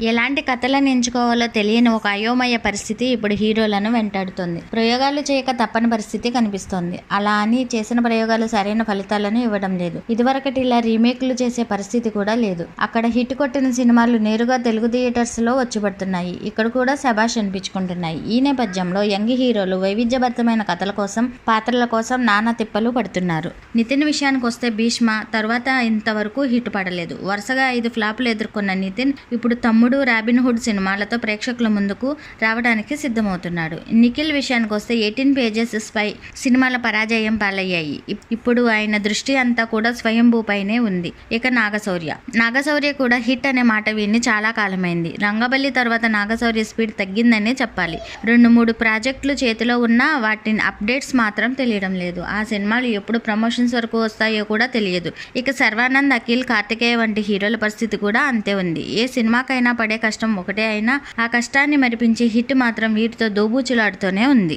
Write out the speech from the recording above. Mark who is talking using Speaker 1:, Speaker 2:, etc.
Speaker 1: ఎలాంటి కథలను ఎంచుకోవాలో తెలియని ఒక అయోమయ పరిస్థితి ఇప్పుడు హీరోలను వెంటాడుతుంది. ప్రయోగాలు చేయక తప్పని పరిస్థితి కనిపిస్తోంది. అలా అని చేసిన ప్రయోగాలు సరైన ఫలితాలను ఇవ్వడం లేదు. ఇదివరకటి ఇలా రీమేక్లు చేసే పరిస్థితి కూడా లేదు. అక్కడ హిట్ కొట్టిన సినిమాలు నేరుగా తెలుగు థియేటర్స్లో వచ్చిపడుతున్నాయి. ఇక్కడ కూడా శభాష్ అనిపించుకుంటున్నాయి. ఈ నేపథ్యంలో యంగ్ హీరోలు వైవిధ్యభరితమైన కథల కోసం పాత్రల కోసం నానా తిప్పలు పడుతున్నారు. నితిన్ విషయానికి వస్తే భీష్మ తర్వాత ఇంతవరకు హిట్ పడలేదు. వరుసగా ఐదు ఫ్లాపులు ఎదుర్కొన్న నితిన్ ఇప్పుడు తమ్ముడు రాబిన్ హుడ్ సినిమాలతో ప్రేక్షకుల ముందుకు రావడానికి సిద్ధమవుతున్నాడు. నిఖిల్ విషయానికి వస్తే ఎయిటీన్ పేజెస్ స్పై సినిమాల పరాజయం పాలయ్యాయి. ఇప్పుడు ఆయన దృష్టి అంతా కూడా స్వయంభూ పైనే ఉంది. ఇక నాగశౌర్య. నాగశౌర్య కూడా హిట్ అనే మాట విని చాలా కాలమైంది. రంగబల్లి తర్వాత నాగశౌర్య స్పీడ్ తగ్గిందనే చెప్పాలి. రెండు మూడు ప్రాజెక్టులు చేతిలో ఉన్నా వాటిని అప్డేట్స్ మాత్రం తెలియడం లేదు. ఆ సినిమాలు ఎప్పుడు ప్రమోషన్స్ వరకు వస్తాయో కూడా తెలియదు. ఇక సర్వానంద్ అఖిల్ కార్తికేయ వంటి హీరోల పరిస్థితి కూడా అంతే ఉంది. ఏ సినిమాకైనా పడే కష్టం ఒకటే అయినా ఆ కష్టాన్ని మరిపించే హిట్ మాత్రం వీటితో దోబూచులాడుతూనే ఉంది.